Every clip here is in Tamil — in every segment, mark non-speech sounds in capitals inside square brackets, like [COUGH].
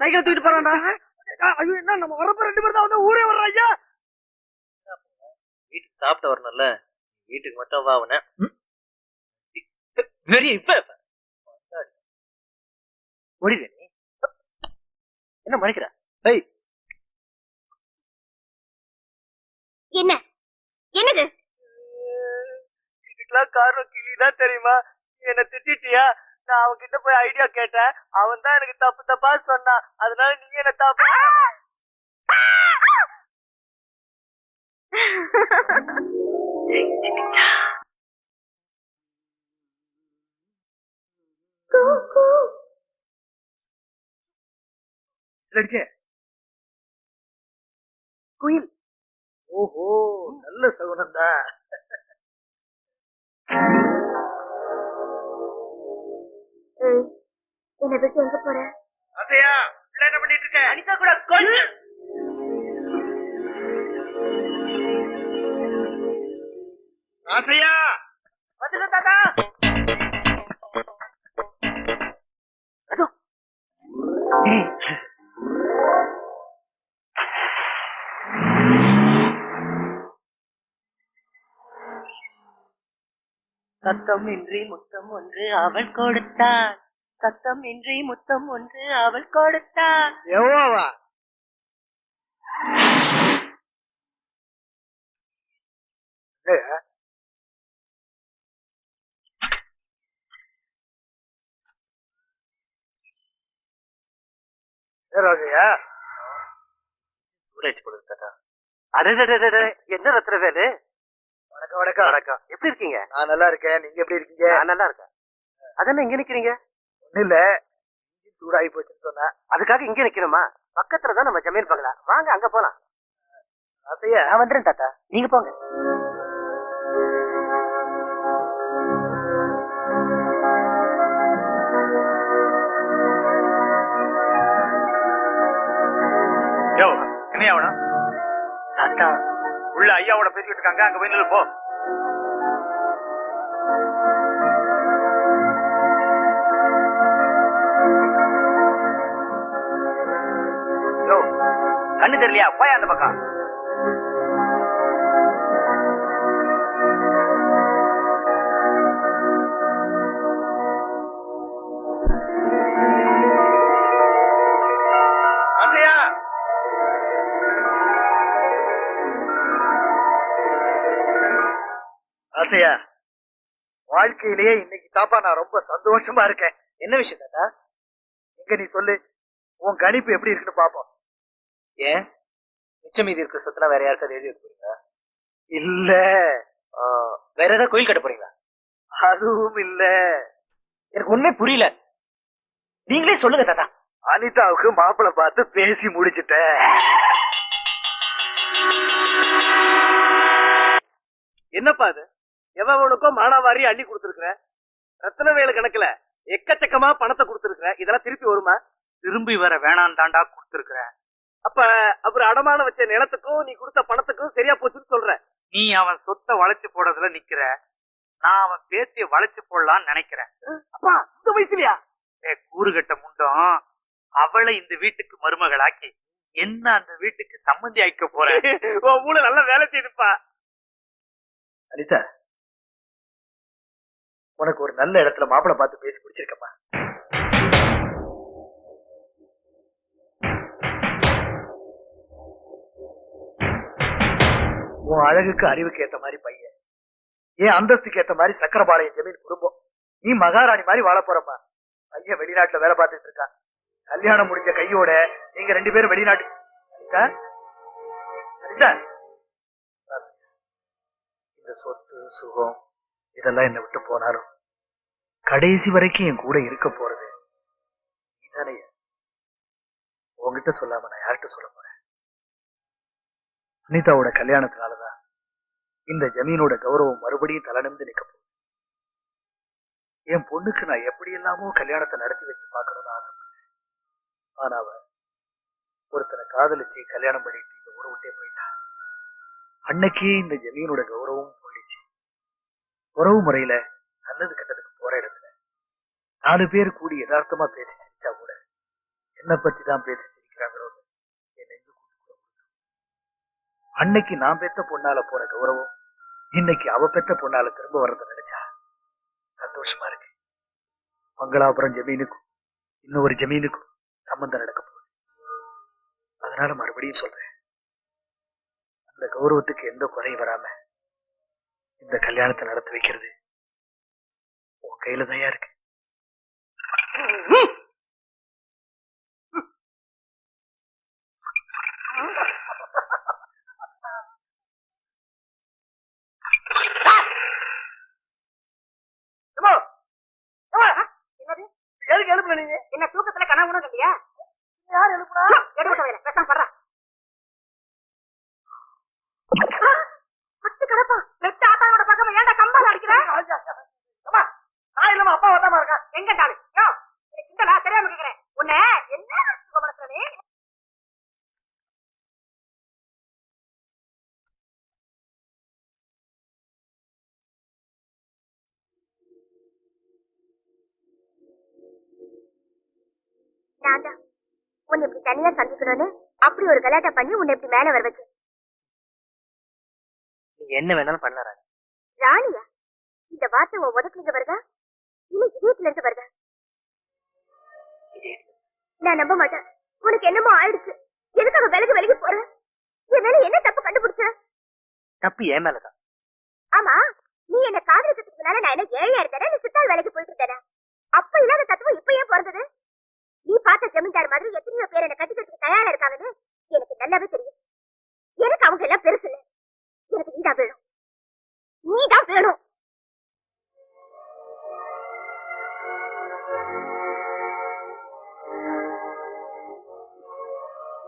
சைக்கிள் தூக்கிட்டு போறான்டா. ஐயோ என்ன நம்ம வரப்ப ரெண்டு பேரும் தான் வந்து ஊரே வர்ற ஐயா. வீட்டுக்கு சாப்பிட்டு வரணும்ல. வீட்டுக்கு மட்டும் வா அவன. இப்ப ஓடிடு நீ. என்ன மறைக்கிற? ஏய். என்ன? என்னது? இதுக்கெல்லாம் காரணம் கிளி தான் தெரியுமா? என்ன திட்டிட்டியா? நான் அவன் கிட்ட போய் ஐடியா கேட்டேன். அவன் தான் எனக்கு தப்பு தப்பா சொன்னான் அதனால நீ என்ன தப்பு? லட்சே குயில். ஓஹோ நல்ல சகுனம் தான் என்னை விட்டு எங்க போற? அதையா என்ன பண்ணிட்டு இருக்க? அனிதா கூட கொஞ்சம் ஆசையா வந்துட்டேன் தாத்தா. அதோ. சத்தம் இன்றி முத்தம் ஒன்று அவள் கொடுத்தாள். சத்தம் இன்றி முத்தம் ஒன்று அவள் கொடுத்தாள். எவ்வாவா என்ன ரத்ன வேலு? வணக்கம் வணக்கம். வணக்கம். எப்படி இருக்கீங்க? நான் நல்லா இருக்கேன். நீங்க எப்படி இருக்கீங்க? நான் நல்லா இருக்கேன். அதென்ன இங்க நிக்கிறீங்க? இல்ல சூடாகி போச்சுன்னு சொன்னேன் அதுக்காக இங்க நிக்கணுமா பக்கத்துல தான் நம்ம ஜமீன் பங்களா. வாங்க அங்க போலாம். ஆசையா நான் வந்துறேன் தாத்தா. நீங்க போங்க. யோ என்னையா வேணும் தாத்தா. உள்ள ஐயாவோட பேசிக்கிட்டு இருக்காங்க. அங்க போய் நில்லு போ. கண்ணு தெரியலையா? போய் அந்த பக்கம். ஆசையா வாழ்க்கையிலேயே இன்னைக்கு தாப்பா நான் ரொம்ப சந்தோஷமா இருக்கேன். என்ன விஷயம் தாத்தா? எங்க நீ சொல்லு உன் கணிப்பு எப்படி இருக்குன்னு பாப்போம். ஏன்? மிச்சம் மீதி இருக்க சொத்துலாம் வேற யாருக்காவது எழுதி வைக்க போறீங்களா? இல்ல. வேற ஏதாவது கோயில் கட்ட போறீங்களா? அதுவும் இல்ல. எனக்கு ஒண்ணுமே புரியல. நீங்களே சொல்லுங்க தாத்தா. அனிதாவுக்கு மாப்பிள்ளை பார்த்து பேசி முடிச்சிட்டேன். என்னப்பா இது? எவனுக்கோ மானாவாரி அள்ளி கொடுத்துருக்குற? ரத்தன வேலு கணக்குல எக்கச்சக்கமா பணத்தை கொடுத்துருக்குற? இதெல்லாம் திருப்பி வருமா? திரும்பி வர வேணாம் தாண்டா கொடுத்துருக்குறேன் அப்ப அப்புறம் அடமானம் வச்ச நிலத்துக்கும் நீ கொடுத்த பணத்துக்கும் சரியா போச்சுன்னு சொல்ற. நீ அவன் சொத்தை வளைச்சு போடுறதுல நிக்கிற. நான் அவன் பேத்திய வளைச்சு போடலாம்னு நினைக்கிறேன். அப்பா இந்த வயசுலயா? ஏ கூறுகட்ட முண்டம். அவளை இந்த வீட்டுக்கு மருமகளாக்கி என்ன அந்த வீட்டுக்கு சம்மந்தி ஆக்க போறேன் [LAUGHS] உன் மூளை நல்லா வேலை செய்துப்பா அனிதா உனக்கு ஒரு நல்ல இடத்துல மாப்பிள்ளை பார்த்து பேசி பிடிச்சிருக்கம்மா உன் அழகுக்கு அறிவுக்கு ஏத்த மாதிரி பையன். ஏன் அந்தஸ்துக்கு ஏத்த மாதிரி சக்கரபாளையம் ஜமீன் குடும்பம். நீ மகாராணி மாதிரி வாழ போறம்மா பையன் வெளிநாட்டுல வேலை பார்த்துட்டு இருக்கான். கல்யாணம் முடிஞ்ச கையோட நீங்க ரெண்டு பேரும் வெளிநாட்டு இந்த சொத்து சுகம் இதெல்லாம் என்ன விட்டு போனாலும் கடைசி வரைக்கும் என் கூட இருக்க போறது நீதானே. உன்கிட்ட சொல்லாம நான் யார்கிட்ட சொல்ல போறேன்? அனிதாவோட கல்யாணத்தினாலதான் இந்த ஜமீனோட கௌரவம் மறுபடியும் தலைநிமிந்து நிக்க போகுது. என் பொண்ணுக்கு நான் எப்படி எல்லாமோ கல்யாணத்தை நடத்தி வச்சு பார்க்கணும்னு ஆசைப்பட்டேன் ஆனா அவ ஒருத்தனை காதலிச்சு கல்யாணம் பண்ணிட்டு இந்த ஊரை விட்டே போயிட்டா. அன்னைக்கே இந்த ஜமீனோட கௌரவம் போயிடுச்சு. உறவு முறையில நல்லது கெட்டதுக்கு போற இடத்துல நாலு பேர் கூடி யதார்த்தமா பேசி சிரிச்சா கூட? என்னை பத்தி தான் பேசி அன்னைக்கு நான் பெத்த பொண்ணால போற கௌரவம் இன்னைக்கு அவ பெத்த பொண்ணால திரும்ப வர்றத நினைச்சா சந்தோஷமா இருக்கு. மங்களாபுரம் ஜமீனுக்கும் இன்னொரு ஜமீனுக்கும் சம்பந்தம் நடக்க போகுது. அதனால மறுபடியும் சொல்றேன் அந்த கௌரவத்துக்கு எந்த குறையும் வராம இந்த கல்யாணத்தை நடத்தி வைக்கிறது உன் கையில தயா இருக்கு. நீங்க என்ன தூக்கத்துல கனவு கூட இல்லையா யார் எழுப்புனா எடுக்க வேலை பேசாம படுறா. பத்து கடப்பா. வெட்ட ஆத்தாவோட பக்கம் ஏன்டா கம்பால நான் அப்பா வந்தாமா இருக்கா? எங்க டாலு? நான் தான் உன்னை இப்படி தனியா சந்திக்கணும்னு அப்படி ஒரு கலாட்டா பண்ணி உன்னை இப்படி மேல வர வச்சேன் நீ என்ன வேணாலும் பண்ண ராணி. ராணியா? இந்த வார்த்தை உன் உதட்டுல வருதா இல்ல இதயத்துல இருந்து வருதா நான் நம்ப மாட்டேன். உனக்கு என்னமோ ஆயிடுச்சு. எதுக்காக விலகி விலகி போற? என் மேல என்ன தப்பு கண்டுபிடிச்ச? தப்பு ஏன் மேலதான். ஆமா நீ என்ன காதலிக்கிறதுனால நான் என்ன ஏழையா இருந்தேன்? நீ சித்தாள் வேலைக்கு போயிட்டு இருந்தேன்? அப்ப இல்லாத தத்துவம் இப்ப ஏன் பிறந்தது? நீ பார்த்த ஜமீன்தார் மாதிரி எத்தனையோ பேர் என்ன கட்டிக்கிறதுக்கு தயாரா இருக்காங்கன்னு எனக்கு நல்லாவே தெரியும். எனக்கு அவங்க எல்லாம் பெருசு இல்ல எனக்கு நீதான் வேணும். நீதான் வேணும்.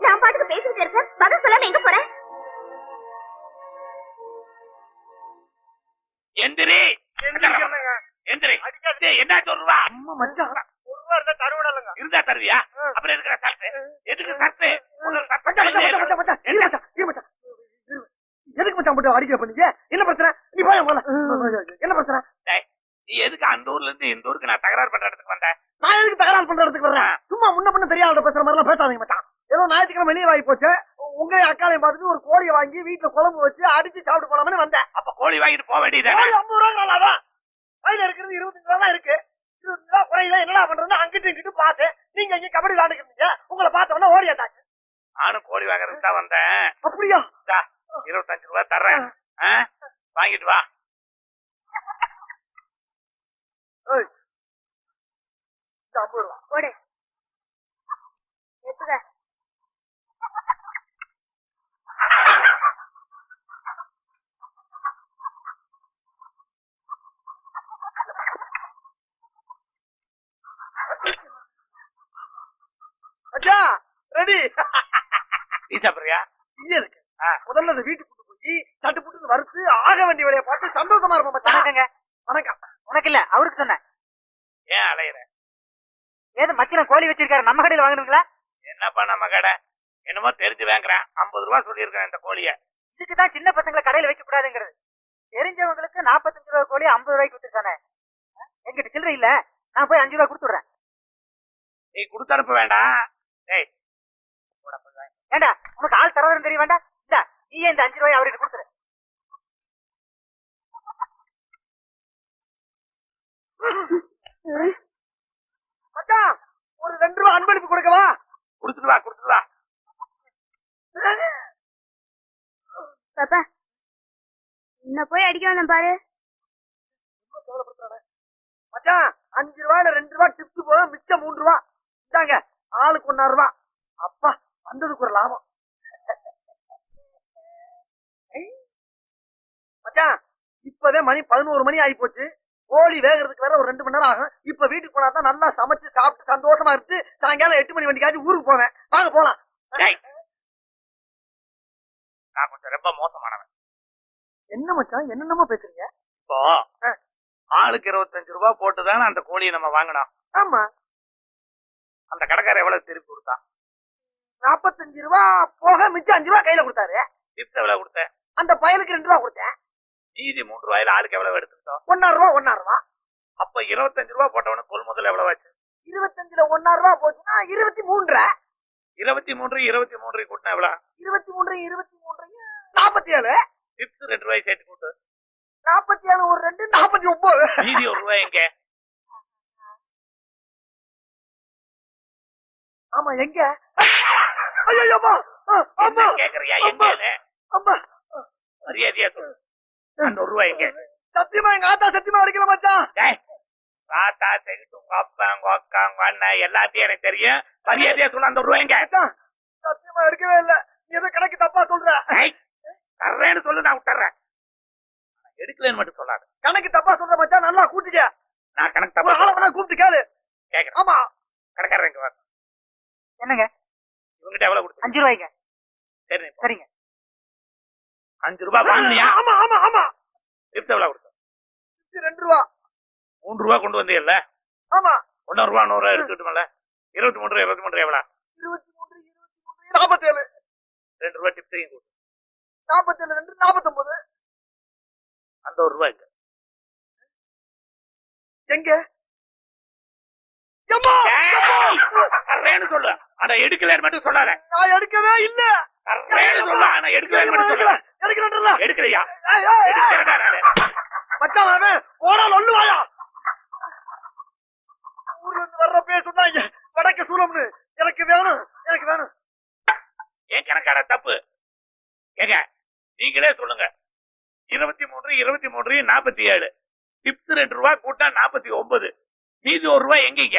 நான் பாட்டுக்கு பேசிட்டு இருக்கேன் பதில் சொல்லாம எங்க போறேன் எந்திரி. எந்திரி. டேய், என்ன சொல்லுவா அம்மா இருந்தா தருவடலங்க. இருந்தா தருவியா? அப்புறம் எதுக்கு இரு மச்சான் இரு. எதுக்கு மச்சான் போட்டு அடிக்கிற பண்ணீங்க என்ன பிரச்சனை? நீ போய் முதல்ல என்ன பிரச்சனை? டேய், நீ எதுக்கு அந்த ஊர்ல இருந்து இந்த ஊருக்கு நான் தகராறு பண்ற இடத்துக்கு வந்த? நான் எதுக்கு தகராறு பண்ற இடத்துக்கு வர்றேன்? சும்மா முன்ன பண்ண தெரியாத பேசுற மாதிரி எல்லாம் பேசாதீங்க மச்சான். ஏதோ ஞாயிற்றுக்கிழமை வெளியே வாங்கி போச்சு. உங்க அக்காலையும் பார்த்துட்டு ஒரு கோழியை வாங்கி வீட்டுல குழம்பு வச்சு அடிச்சு சாப்பிட்டு போலாம்னு வந்தேன். அப்ப கோழி வாங்கிட்டு போக வேண்டியதானே கோழி ஐம்பது ரூபா நல்லாதான் கையில இருக்கிறது இருபத்தஞ்சு ரூபா தான் இருக்கு. குறையில என்னடா பண்றதுன்னு அங்கிட்டு இங்கிட்டு பார்த்தேன். நீங்க இங்க கபடி விளையாண்டுக்கிறீங்க உங்களை பார்த்தவொடனே ஓடியாட்டாச்சு நானும் கோழி வாங்குறதுக்கு தான் வந்தேன். அப்படியா? இருபத்தஞ்சு ரூபா தர்றேன்? வாங்கிட்டு வா. ஐம்பது ரூபா. அச்சா ரெடி நீ சாப்பிடுறியா இங்க இருக்கு. முதல்ல அந்த வீட்டுக்கு கொண்டு போய் சட்டு புட்டு வறுத்து ஆக வேண்டிய வேலையை பார்த்து சந்தோஷமா இருப்போம் மச்சான். வணக்கங்க வணக்கம். உனக்கு இல்ல அவருக்கு சொன்னேன். ஏன் அலையிற? ஏதோ மச்சிரம் கோழி வச்சிருக்காரு நம்ம கடையில வாங்குறீங்களா என்னப்பா நம்ம கடை? என்னமோ தெரிஞ்சு வாங்குறேன் ஐம்பது ரூபா சொல்லியிருக்கேன் இந்த கோழிய. இதுக்கு தான் சின்ன பசங்களை கடையில வைக்க கூடாதுங்கிறது. தெரிஞ்சவங்களுக்கு நாற்பத்தஞ்சு ரூபா கோழி ஐம்பது ரூபாய்க்கு வித்துருக்கானே. என்கிட்ட சில்லறை இல்ல. நான் போய் அஞ்சு ரூபா கொடுத்துடுறேன். நீ கொடுத்து அனுப்ப வேண்டாம். டேய் ஏண்டா உனக்கு ஆள் தரவரும் தெரிய வேண்டாம் இந்த நீ இந்த அஞ்சு ரூபாய் அவர்கிட்ட கொடுத்துரு. மச்சான் ஒரு ரெண்டு ரூபா அன்பளிப்பு கொடுக்கவா கொடுத்துட்டு வா கொடுத்துட்டு வா. பாப்பா நான் போய் அடிக்க வந்தேன் பாரு. மச்சான் அஞ்சு ரூபாயில ரெண்டு ரூபா டிப்ஸ் போக மிச்சம் மூணு ரூபா. இந்தாங்க. ஆளுக்கு ஒன்னா ரூபா அப்பா வந்ததுக்கு ஒரு லாபம். மச்சான் இப்பவே மணி பதினோரு மணி ஆகி போச்சு கோழி வேகிறதுக்கு வேற ஒரு ரெண்டு மணி நேரம் ஆகும். இப்ப வீட்டுக்கு போனா தான் நல்லா சமைச்சு சாப்பிட்டு சந்தோஷமா இருந்து சாயங்காலம் எட்டு மணி வண்டிக்காச்சும் ஊருக்கு போவேன். வாங்க போலாம். நான் கொஞ்சம் ரொம்ப மோசமானவன். என்ன மச்சான் என்னென்னமோ பேசுறீங்க? இப்போ ஆளுக்கு இருபத்தஞ்சு ரூபா போட்டு தானே அந்த கோழியை நம்ம வாங்கினோம். ஆமா. அந்த கடைக்காரர் எவ்வளவு திருப்பி கொடுத்தான் நாற்பத்தஞ்சு ரூபா போக மிச்சம் அஞ்சு ரூபா கையில கொடுத்தாரு. டிப்ஸ் எவ்வளவு கொடுத்தேன்? அந்த பயலுக்கு ரெண்டு ரூபா கொடுத்தேன். மீதி மூன்று ரூபாயில ஆளுக்கு எவ்வளவு எடுத்துக்கிட்டோம் ஒன்னா ரூபா ஒன்னா ரூபா. அப்ப இருபத்தஞ்சு ரூபா போட்டவனுக்கு கொள்முதல் எவ்வளவு ஆச்சு? இருபத்தஞ்சுல ஒன்னா ரூபா போச்சுன்னா இருபத்தி மூன்றரை. இருபத்தி மூன்று இருபத்தி மூன்று கூட்டினா எவ்வளவு? இருபத்தி மூன்று இருபத்தி மூன்று நாற்பத்தி ஏழு டிப்ஸ் ரெண்டு ரூபாய் சேர்த்து கூட்டு. நாற்பத்தி ஏழு ஒரு ரெண்டு நாற்பத்தி ஒன்பது மீதி ஒரு ரூபாய் எங்க? ஆமா எங்க? ஐயோ அம்மா! அம்மா! கேக்குறியா எங்க அம்மா! மரியாதையா சொல்லு. ரூபாய் எங்க? சத்தியமா எங்க ஆத்தா சத்தியமா அடிக்கல மச்சான்? தாத்தா செகிட்டு உங்க அப்பா உங்க அக்கா உங்க அண்ணன் எல்லாத்தையும் எனக்கு தெரியும். மரியாதையா சொல்ல அந்த ரூபாய் எங்க? சத்தியமா இருக்கவே இல்ல. நீ எதோ கணக்கு தப்பா சொல்ற? தர்றேன்னு சொல்லு நான் விட்டுறேன். எடுக்கலன்னு மட்டும் சொல்லாத. கணக்கு தப்பா சொல்ற மச்சான் நல்லா கூட்டிக்க. நான் கணக்கு தப்பா கூப்பிட்டு கேளு. கேக்குறேன். ஆமா. வா. என்னங்க? இவங்கிட்ட எவ்வளவு கொடுத்து அஞ்சு ரூபாய்ங்க. சரி. சரிங்க. அஞ்சு ரூபாய் வாங்கினியா? ஆமா ஆமா ஆமா. டிப்ஸ் எவ்வளவு கொடுத்த இது ரெண்டு ரூபா. மூன்று ரூபாய் கொண்டு வந்தீங்கல்ல? ஆமா. ஒன்னூறு ரூபா நூறு ரூபாய் எடுத்துக்கிட்டுமல்ல இருபத்தி மூன்று இருபத்தி மூன்று எவ்வளவு? இருபத்தி மூன்று இருபத்தி மூன்று நாற்பத்தி ஏழு ரெண்டு ரூபாய் டிப்ஸையும் கொடு. நாற்பத்தி ஏழு ரெண்டு நாற்பத்தொன்பது அந்த ஒரு ரூபாய்க்கு. எங்க? சொல்லு. ஆனா எடுக்கலன்னு மட்டும் சொல்லாத. நான் எடுக்கவே இல்ல. சொல்லு ஆனா எடுக்கலன்னு மட்டும் சொல்லு எடுக்கிறேன்ல எடுக்கலையா? மச்சான் ஒண்ணு வாயா? ஊர்ல இருந்து வர்றப்பே சொன்னாங்க. வடக்கு சூலம்னு. எனக்கு வேணும் எனக்கு வேணும். ஏன் கணக்கான தப்பு? ஏங்க நீங்களே சொல்லுங்க. இருபத்தி மூன்று இருபத்தி மூன்று நாற்பத்தி ஏழு. டிப்ஸ் ரெண்டு ரூபாய் கூட்டா நாற்பத்தி ஒன்பது. மீதி ஒரு ரூபாய் எங்கீங்க?